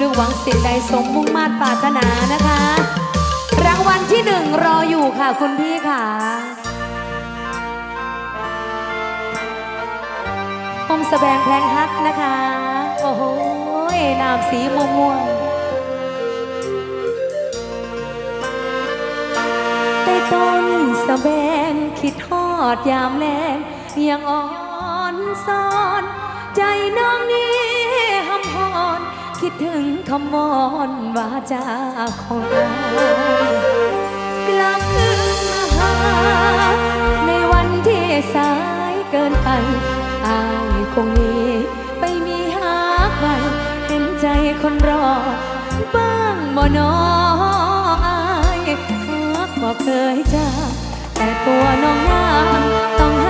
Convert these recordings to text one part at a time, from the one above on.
ด้วยหวังสิ่งใดสมมุ่งมาตรปรารถนานะคะ รางวัลที่หนึ่งรออยู่ค่ะคุณพี่ค่ะห้องแสดงแพลงฮักนะคะ โอ้โหนามสีม่วงม่วงๆใต้ต้นสะแบงคิดทอดยามแลงยังอ่อนซ้อน ใจน้องนี้หำหอน คิดถึงคำวอนวาจาของเรากลับคืนมาหาในวันที่สายเกินไปอายคงหนี้ไปมีหาใครเห็นใจคนรอ บ้างบ่นออายฮักบ่เคยจาแต่ตัวน้องนางต้องห่าง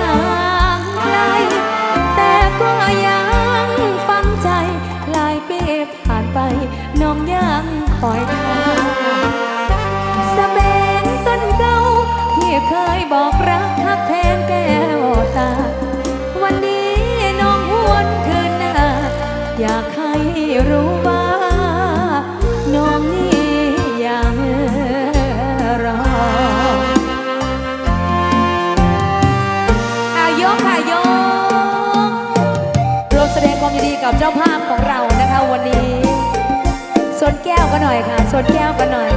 เคยบอกรักทักแทนแก้วตา วันนี้น้องหวนคืนหน้า อยากให้รู้ว่า น้องนี่ยังรออายกค่ะยกรวมแสดงความยินดีกับเจ้าภาพของเรานะคะวันนี้สวนแก้วกันหน่อยค่ะสวนแก้วกันหน่อย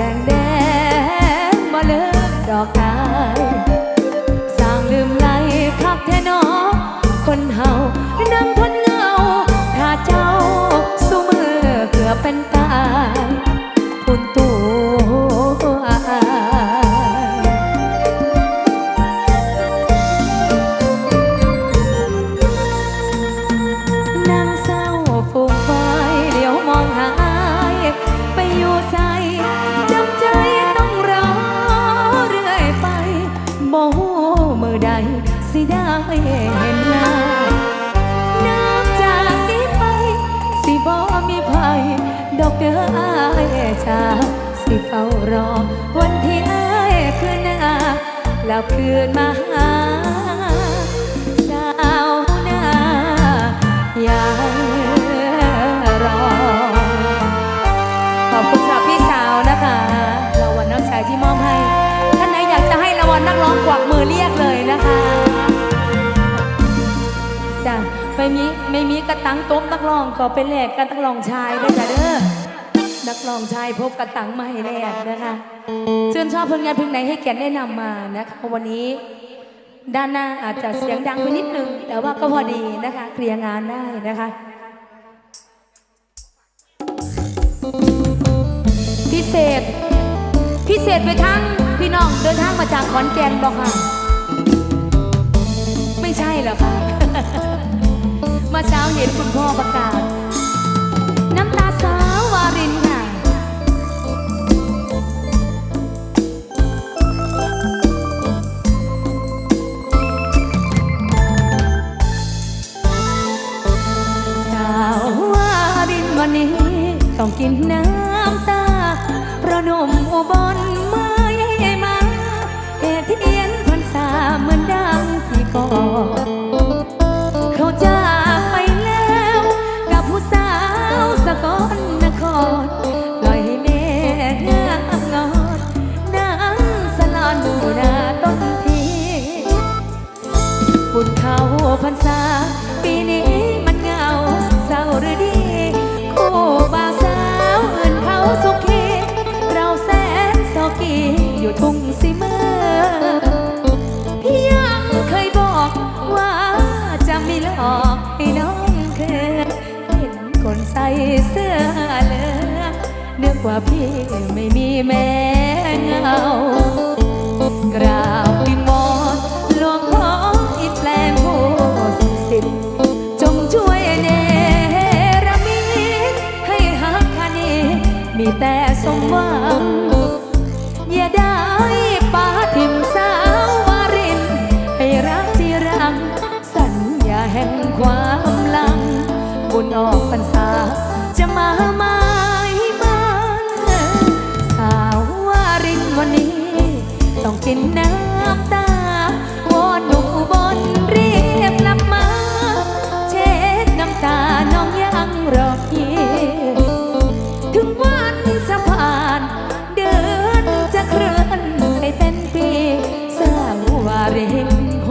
ดงแดงบ่เลิกดอกอายสร้างลืมไหลคักแท้นอคนเฮานั่งทนเงา ถ้าเจ้าสู้มือเกือบเป็นตายพุ่นตั ฝ้ารอ วันที่อายคืนหน้ากลับคืนมาหาสาวนายังรอ ขอบคุณสำหรับพี่สาวนะคะรางวัลน้องชายที่มอบให้ท่านไหนอยากจะให้รางวัลนักร้องกวักมือเรียกเลยนะคะจ้ะไม่มีไม่มีกระตังโต๊ะนักร้องก็ไปแลกกันนักร้องชายด้วยจ้ะเด้อ นักร้องชายพบกระตังมาให้แลกนะคะชื่นชอบผลงานเพลงไหนให้แกนแนะนำมานะคะวันนี้ ด้านหน้าอาจจะเสียงดังไปนิดนึง แต่ว่าก็พอดีนะคะเคลียร์งานได้นะคะพิเศษ พิเศษไปทั้งพี่น้องเดินทางมาจากขอนแก่นบอกค่ะ ไม่ใช่หรอคะมื่อเช้าเห็นคุณพ่อประกาศ กินน้ำ ว่าพี่ไม่มีแม่เงา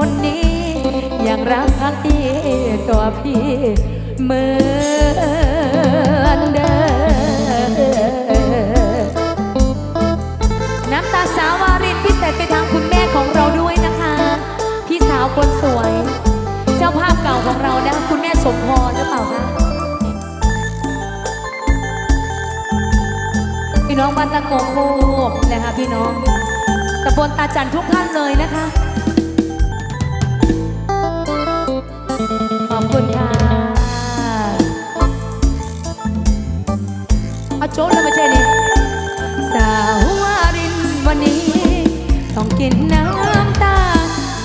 คนนี้ ยังรักพักดีตัวพี่เหมือนเดิมน้ำตาสาววารินพิเศษไปทางคุณแม่ของเราด้วยนะคะ พี่สาวคนสวย เจ้าภาพเก่าของเรานะคะคุณแม่สมพรหรือเปล่าคะพี่น้องบ้านตะโกโคกนะคะพี่น้องตำบลตาจันทุกท่านเลยนะคะ จ๊กเลยมาเจนี่สาววารินวันนี้ ต้องกินน้ำตา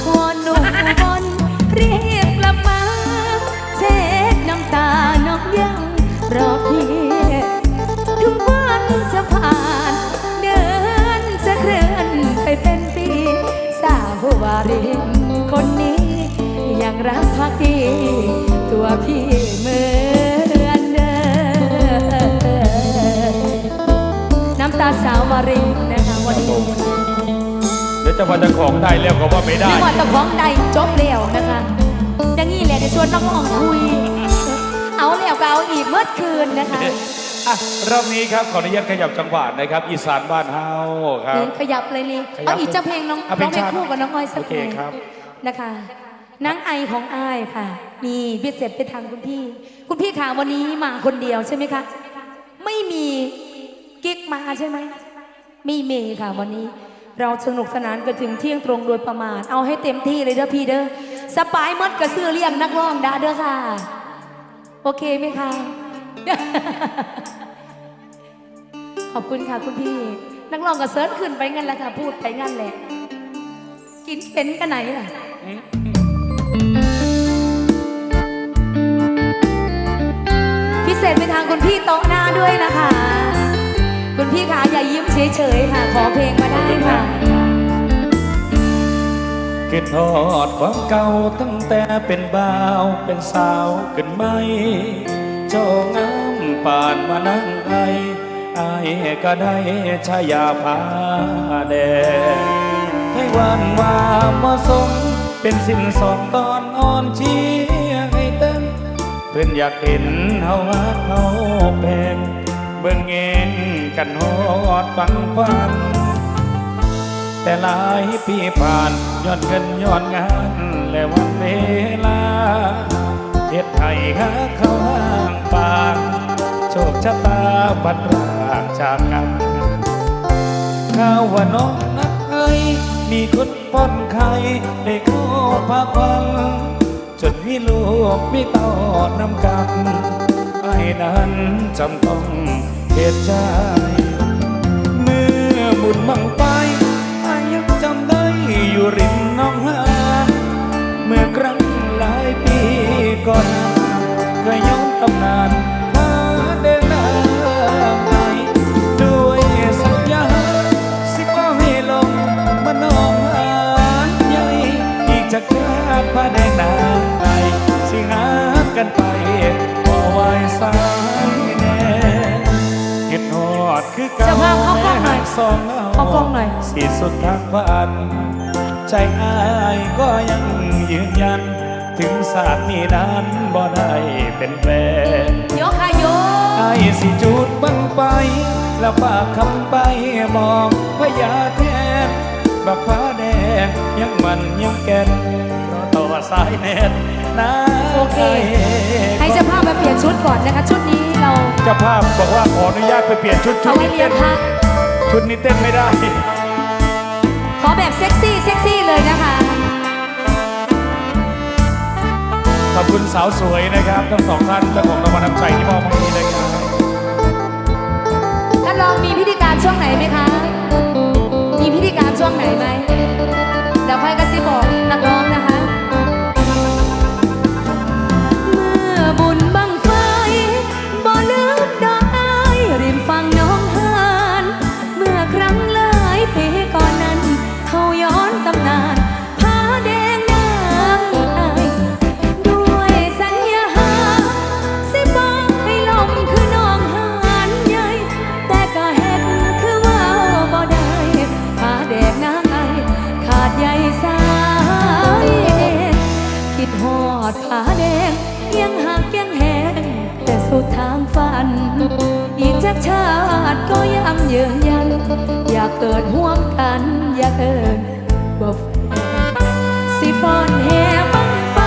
วอนหนุ่มบนเรียกกลับมา เช็ดน้ำตาน้องยังรอพี่ถึงวันจะผ่าน เดือนจะเคลื่อนไปเป็นปีสาววารินคนนี้ ยังรักพักดีตัวพี่ สาววารินนะคะวันนี้เดี๋ยวจะพันจะของได้แล้วก็ว่าไม่ได้นึกว่าตะของใดจบแล้วนะคะอย่างนี้แหละในชวนน้องอ่องคุย เอาแล้วก็เอาอีกเมื่อคืนนะคะอะรอบนี้ครับขออนุญาตขยับจังหวะนะครับ อีสานบ้านเฮาครับ ขยับเลยนี่ขยับเอาอีกจะเพลงน้องเอาเพลร้องงเพลงชาติคู่กับน้องอ้อยสักโอเพเคลงครับนะคะนางไอของอ้ายค่ะ มีพิเศษไปทางคุณพี่ คุณพี่ค่ะวันนี้มาคนเดียวใช่ไหมคะ ไม่มี กิ๊กมาใช่ไหมไม่มีค่ะวันนี้ เราสนุกสนานกันถึงเที่ยงตรงโดยประมาณ เอาให้เต็มที่เลยเด้อพี่เด้อสปายมดกระเสื้อเรียงนักร้องดาเด้อค่ะ โอเคไหมคะขอบคุณค่ะคุณพี่ นักร้องก็เซิร์ชขึ้นไปงั้นแหละค่ะ พูดไปงั้นแหละ กินเป็นกันไหนล่ะพิเศษไปทางคุณพี่โต๊ะหน้าด้วยนะคะ คุณพี่ขาอย่ายิ้มเฉยๆค่ะ ขอเพลงมาได้ค่ะคิดทอดความเก่าตั้งแต่เป็นบ่าวเป็นสาวขึ้นไหมเจ้างามป่านมานั่งไอไอายก็ได้ชายาพาแดงให้วันว่ามาสมเป็นสิ้นสองตอนอ่อนเชียให้เต้นเพื่อนอยากเห็นเฮาฮักเฮาแพงเบิ่งเอง กันฮอดฟังฟันแต่หลายปีผ่านย้อนเงินย้อนงาน และวันเวลาเฮ็ดให้หาเขาห้างปานโชคชะตาปัดร่างจากกันข้าวว่าน้องนักไอ้มีคนป้อนไข่ได้เข้าพักวังจนมีลูกมีต่อน้ำกันไอ้นั้นจำต้อง เหตุใจ เมื่อบุญมังไป คือเก่าเจ้าภาพเข้ากล้องหน่อยสองเข้ากล้องหน่อยสีสุดทางฝันใจอายก็ยังยืนยัน ถึงศาสตร์นี้นั้นบ่ได้เป็นแฟนโยกค่ะโยกไอ้สิจุดบังไป แล้วฝากคำไปบอกพญาแทนบักฟ้าแดงยังมันยังแก่น เพราะตอนอดสายแน่นนะโอเค ให้เจ้าภาพมาเปลี่ยนชุดก่อนนะคะ ชุดนี้เราเจ้าภาพบอกว่าขออนุญาตไปเปลี่ยนชุดชุเอาดไว้นี้เรียเต้งนพักชุดนี้เต้นไม่ได้ ขอแบบเซ็กซี่เซ็กซี่เลยนะคะ ขอบคุณสาวสวยนะครับทั้งสองท่านเจ้าของรางวัลน้ำใจที่มอบให้นะครับ ท่านรองมีพิธีการช่วงไหนไหมคะ เกิดห่วมกันอยาเอินว่าแฟสิฟอนแห่บังไฟ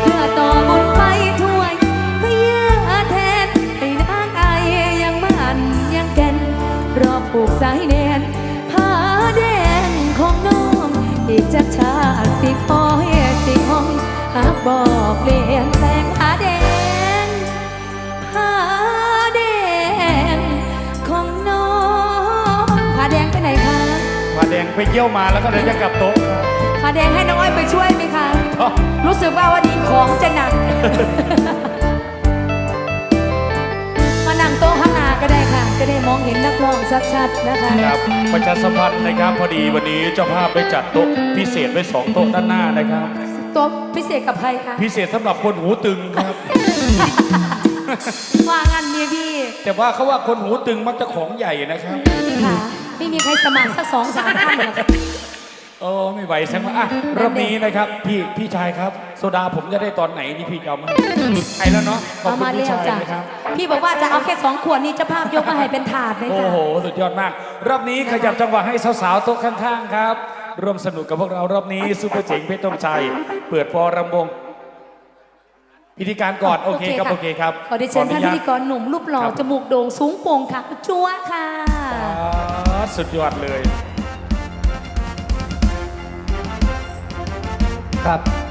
เพื่อต่อบุญไปถ้วย เพื่อแทนให้นางไอยังมันยังแก่นรอบผูกสายแนนผ้าแดงของน้องอีกจากชาติสิคอยสิคองหากบอกเลียนแปลงผ้าแดง ไปเยี่ยวมาแล้วก็เดินจะกลับโต๊ะผ้าแดงให้น้องอ้อยไปช่วยไหมคะครับรู้สึกว่าวันนี้ของจะหนัก มานั่งโต๊ะข้างหน้าก็ได้ค่ะ จะได้มองเห็นนักร้องชัดๆนะคะครับประชาสัมพันธ์นะครับ พอดีวันนี้เจ้าภาพได้จัดโต๊ะพิเศษไว้สองโต๊ะด้านหน้านะครับโต๊ะพิเศษกับใครคะพิเศษสำหรับคนหูตึงครับว่างานเมียพี่ แต่ว่าเขาว่าคนหูตึงมักจะของใหญ่นะครับค่ะ ไม่มีใครสมัครสักสองสามท่านหรอกค่ะโอ้ไม่ไหวใช่ไหมอะรอบนี้นะครับ พี่พี่ชายครับ โซดาผมจะได้ตอนไหนนี่พี่จะเอามาให้แล้วเนาะขอบเอาคุณมาพี่เรียกชายจ้ะนะครับ พี่บอกว่าจะเอาแค่สองขวดนี้เจะภาพยกมาให้เป็นถาดเลยโอ้ค่ะโห สุดยอดมาก รอบนี้ขยับจังหวะให้สาวๆโต๊ะข้างๆครับ ร่วมสนุกกับพวกเรารอบนี้ซุปเปอร์เจ๋งเพชรต้องชัย เปิดฟอรำวงพิธีการก่อน โอเคครับ โอเคครับขอได้เชิญท่านอพิญธีกรหนุ่มรูปหล่อครับจมูกโด่งสูงโปร่งค่ะจั๊วค่ะอ่า สุดยอดเลย ครับ